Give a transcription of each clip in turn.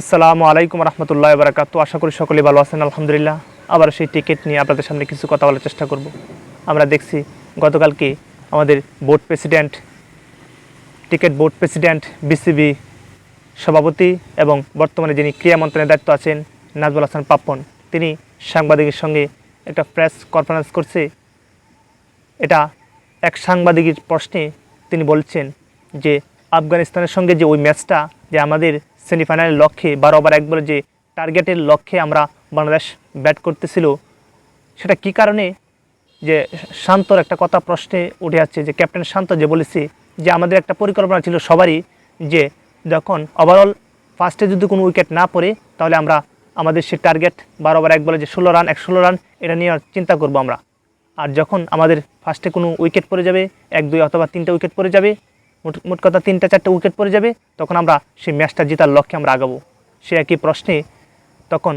আসসালামু আলাইকুম রহমতুল্লাহ বারাকাতু আশা করি সকলেই ভালো আছেন, আলহামদুলিল্লাহ। আবার সেই টিকিট নিয়ে আপনাদের সামনে কিছু কথা বলার চেষ্টা করব। আমরা দেখছি গতকালকে আমাদের board president ticket board president BCB সভাপতি এবং বর্তমানে যিনি ক্রীড়া মন্ত্রণের দায়িত্ব আছেন নাজবুল হাসান পাপ্পন। তিনি সাংবাদিকের সঙ্গে একটা প্রেস কনফারেন্স করছে। এটা এক সাংবাদিকের প্রশ্নে তিনি বলছেন যে, আফগানিস্তানের সঙ্গে যে ওই ম্যাচটা যে আমাদের সেমিফাইনালের লক্ষ্যে বারো ওভার এক বলে যে টার্গেটের লক্ষ্যে আমরা বাংলাদেশ ব্যাট করতেছিল, সেটা কি কারণে? যে শান্তর একটা কথা প্রশ্নে উঠে আসছে, যে ক্যাপ্টেন শান্ত যে বলেছে, যে আমাদের একটা পরিকল্পনা ছিল সবারই যে যখন ওভারঅল ফার্স্টে যদি কোনো উইকেট না পড়ে, তাহলে আমরা আমাদের সে টার্গেট বারো ওভার এক বলে যে ষোলো রান এক ষোলো রান এটা নিয়ে চিন্তা করব আমরা। আর যখন আমাদের ফার্স্টে কোনো উইকেট পড়ে যাবে, এক, দুই অথবা তিনটা উইকেট পড়ে যাবে মোট কথা তিনটা চারটা উইকেট পড়ে যাবে, তখন আমরা সেই ম্যাচটা জেতার লক্ষ্যে আমরা আগাবো। সে একই প্রশ্নে তখন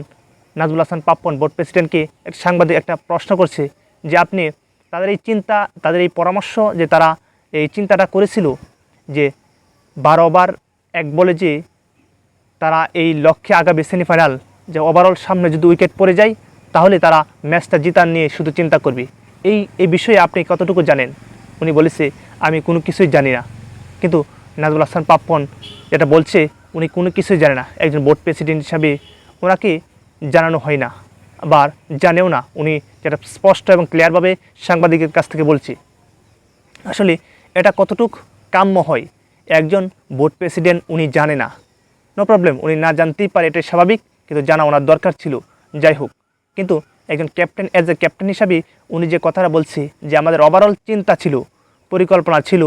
নাজবুল হাসান পাপ্পন বোর্ড প্রেসিডেন্টকে এক সাংবাদিক একটা প্রশ্ন করছে যে, আপনি তাদের এই চিন্তা, তাদের এই পরামর্শ যে তারা এই চিন্তাটা করেছিল যে বারো ওভার এক বলে যে তারা এই লক্ষ্যে আগাবে সেমিফাইনাল যে ওভারঅল সামনে যদি উইকেট পড়ে যায়, তাহলে তারা ম্যাচটা জিতার নিয়ে শুধু চিন্তা করবে? এই এই বিষয়ে আপনি কতটুকু জানেন? উনি বলেছে, আমি কোনো কিছুই জানি না। কিন্তু নাজবুল হাসান পাপ্পন যেটা বলছে, উনি কোনো কিছুই জানে না। একজন বোর্ড প্রেসিডেন্ট হিসাবে ওনাকে জানানো হয় না আবার জানেও না। উনি যেটা স্পষ্ট এবং ক্লিয়ারভাবে সাংবাদিকের কাছ থেকে বলছে। আসলে এটা কতটুক কাম্য হয়, একজন বোর্ড প্রেসিডেন্ট উনি জানে না। নো প্রবলেম, উনি না জানতেই পারে এটাই স্বাভাবিক, কিন্তু জানা ওনার দরকার ছিল। যাই হোক, কিন্তু একজন ক্যাপ্টেন অ্যাজ এ ক্যাপ্টেন হিসাবে উনি যে কথাটা বলছে যে আমাদের ওভারঅল চিন্তা ছিল, পরিকল্পনা ছিল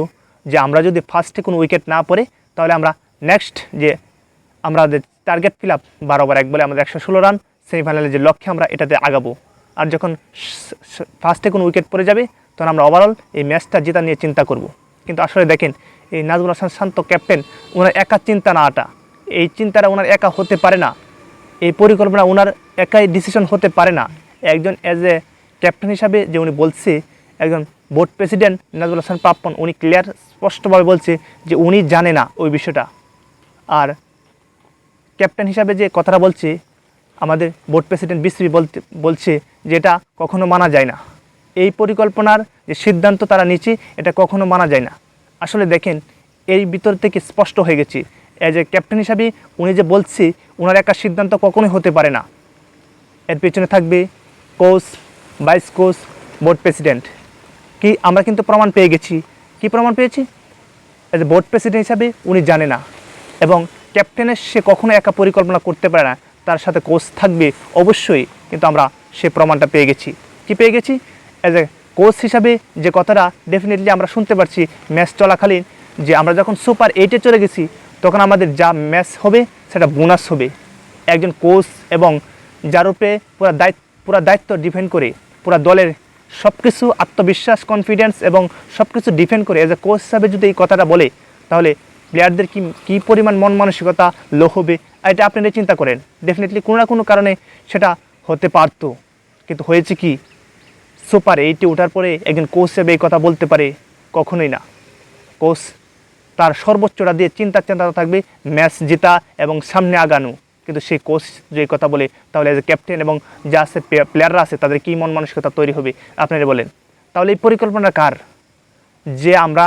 যে আমরা যদি ফার্স্টে কোনো উইকেট না পড়ে, তাহলে আমরা নেক্সট যে আমাদের টার্গেট ফিল আপ বারো ওভার এক বলে আমাদের একশো ষোলো রান সেমিফাইনালে যে লক্ষ্যে আমরা এটাতে আগাবো। আর যখন ফার্স্টে কোনো উইকেট পড়ে যাবে, তখন আমরা ওভারঅল এই ম্যাচটা জেতা নিয়ে চিন্তা করব। কিন্তু আসলে দেখেন, এই নাজমুল হাসান শান্ত ক্যাপ্টেন ওনার একা চিন্তা না আটা। এই চিন্তাটা ওনার একা হতে পারে না। এই পরিকল্পনা ওনার একাই ডিসিশন হতে পারে না। একজন অ্যাজ এ ক্যাপ্টেন হিসাবে যে উনি বলছে, একজন বোর্ড প্রেসিডেন্ট নাজমুল হাসান পাপ্পন উনি ক্লিয়ার, স্পষ্টভাবে বলছে যে উনি জানে না ওই বিষয়টা। আর ক্যাপ্টেন হিসাবে যে কথাটা বলছে, আমাদের বোর্ড প্রেসিডেন্ট বিসিবি বলতে, বলছে যে এটা কখনো মানা যায় না। এই পরিকল্পনার যে সিদ্ধান্ত তারা নিচ্ছে এটা কখনো মানা যায় না। আসলে দেখেন, এই ভিতর থেকে স্পষ্ট হয়ে গেছে। অ্যাজ এ ক্যাপ্টেন হিসাবে উনি যে বলছে ওনার একা সিদ্ধান্ত কখনোই হতে পারে না। এর পেছনে থাকবে coach, vice coach, board president. কি আমরা কিন্তু প্রমাণ পেয়ে গেছি। কি প্রমাণ পেয়েছি? অ্যাজ এ বোর্ড প্রেসিডেন্ট হিসাবে উনি জানে না। এবং ক্যাপ্টেনের সে কখনো একা পরিকল্পনা করতে পারে না। তার সাথে কোচ থাকবে অবশ্যই, কিন্তু আমরা সে প্রমাণটা পেয়ে গেছি। কি পেয়ে গেছি? অ্যাজ এ কোচ হিসাবে যে কথাটা ডেফিনেটলি আমরা শুনতে পারছি ম্যাচ চলাকালীন, যে আমরা যখন সুপার এইটে চলে গেছি, তখন আমাদের যা ম্যাচ হবে, সেটা বোনাস হবে। একজন কোচ এবং যার উপরে পুরো দায়িত্ব পুরো দায়িত্ব ডিপেন্ড করে, পুরো দলের সব কিছু আত্মবিশ্বাস কনফিডেন্স এবং সব কিছু ডিপেন্ড করে এজ এ কোচ হিসাবে যদি এই কথাটা বলে, তাহলে প্লেয়ারদের কি, কী পরিমাণ মন মানসিকতা লো হবে, এটা আপনারা চিন্তা করেন। ডেফিনেটলি কোনো না কোনো কারণে সেটা হতে পারতো। কিন্তু হয়েছে কি? সুপার এইটে ওঠার পরে একজন কোচ হিসেবে এই কথা বলতে পারে কখনোই না। কোচ তার সর্বোচ্চটা দিয়ে চিন্তা চিন্তা থাকবে ম্যাচ জেতা এবং সামনে আগানো। কিন্তু সেই কোচ যে কথা বলে, তাহলে এজ এ ক্যাপ্টেন এবং যা আছে প্লেয়াররা আছে, তাদের কী মন মানসিকতা তৈরি হবে? আপনারা বলেন। তাহলে এই পরিকল্পনা কার? যে আমরা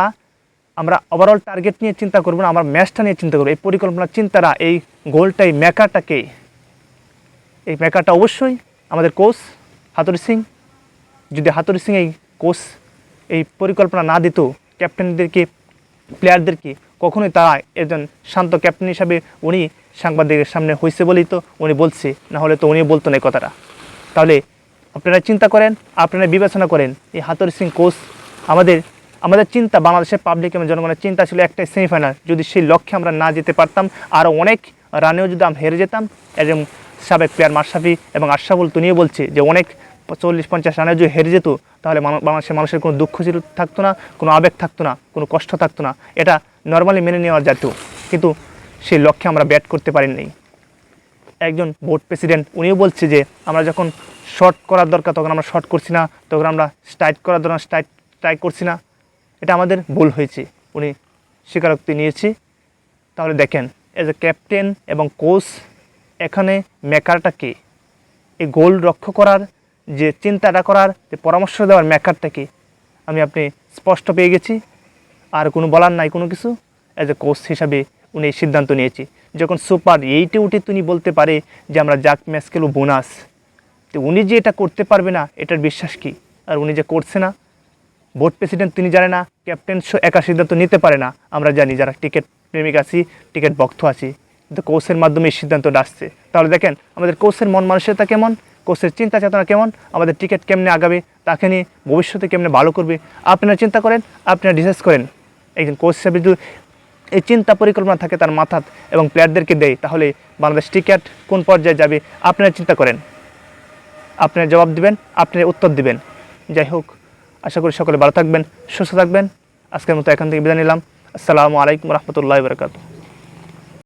আমরা ওভারঅল টার্গেট নিয়ে চিন্তা করব না, আমরা ম্যাচটা নিয়ে চিন্তা করব। এই পরিকল্পনার চিন্তারা, এই গোলটাই মেকারটাকে এই মেকারটা অবশ্যই আমাদের কোচ হাতুরি সিং। যদি হাতুরি সিং এই কোচ এই পরিকল্পনা না দিত ক্যাপ্টেনদেরকে প্লেয়ারদেরকে কখনোই তারা একজন শান্ত ক্যাপ্টেন হিসাবে উনি সাংবাদিকের সামনে হয়েছে বলেই তো উনি বলছে, না হলে তো উনি বলতো না কথাটা। তাহলে আপনারা চিন্তা করেন, আপনারা বিবেচনা করেন, এই হাতুরি সিং কোচ আমাদের আমাদের চিন্তা বাংলাদেশের পাবলিক এবং জনগণের চিন্তা ছিল একটাই সেমিফাইনাল যদি সেই লক্ষ্যে আমরা না যেতে পারতাম আরও অনেক রানেও যদি আমরা হেরে যেতাম, এবং সাবেক প্লেয়ার মাশরাফি এবং আশরাফুল তুনিও বলছে যে অনেক চল্লিশ পঞ্চাশ রানে যদি হেরে যেত, তাহলে বাংলাদেশের মানুষের কোনো দুঃখ ছিল, থাকতো না, কোনো আবেগ থাকতো না, কোনো কষ্ট থাকতো না। এটা নর্মালি মেনে নেওয়া যেত কিন্তু সেই লক্ষ্যে আমরা ব্যাট করতে পারিনি। একজন বোর্ড প্রেসিডেন্ট, উনিও বলছে যে, আমরা যখন শর্ট করার দরকার তখন আমরা শর্ট করছি না, তখন আমরা স্ট্রাইক করার দরকার, স্ট্রাইক স্ট্রাইক করছি না। এটা আমাদের ভুল হয়েছে। উনি স্বীকারোক্তি নিয়েছি। তাহলে দেখেন এজ এ ক্যাপ্টেন এবং কোচ এখানে মেকারটা এই গোল রক্ষ করার, যে চিন্তাটা করার, যে পরামর্শ দেওয়ার মেকারটা কে? আমি আপনি স্পষ্ট পেয়ে গেছি। আর কোনো বলার নাই কোনো কিছু। অ্যাজ এ কোচ হিসাবে উনি সিদ্ধান্ত নিয়েছি। যখন সুপার এইটে উঠে তিনি বলতে পারে যে, আমরা জাক ম্যাচ খেলো বোনাস। তো উনি যে এটা করতে পারবে না, এটার বিশ্বাস কি? আর উনি যে করছে না বোর্ড প্রেসিডেন্ট তিনি জানে না, ক্যাপ্টেন একা সিদ্ধান্ত নিতে পারে না। আমরা জানি যারা টিকিট প্রেমিক আছি, টিকিট ভক্ত আছি, কিন্তু কোচের মাধ্যমে এই সিদ্ধান্তটা আসছে। তাহলে দেখেন, আমাদের কোচের মন মানসিকতা কেমন, কোচের চিন্তা চেতনা কেমন, আমাদের টিকিট কেমনে আগাবে, তাকে নিয়ে ভবিষ্যতে কেমনে ভালো করবে, আপনারা চিন্তা করেন, আপনারা ডিসাইড করেন। একজন কোচ হিসেবে যদি এই চিন্তা পরিকল্পনা থাকে তার মাথাত এবং প্লেয়ারদেরকে দেয়, তাহলে বাংলাদেশ ক্রিকেট কোন পর্যায়ে যাবে? আপনারা চিন্তা করেন। আপনারা জবাব দিবেন, আপনারা উত্তর দিবেন। যাই হোক, আশা করি সকলে ভালো থাকবেন, সুস্থ থাকবেন। আজকের মতো এখান থেকে বিদায় নিলাম। আসসালামু আলাইকুম রহমতুল্লাহ বরকাত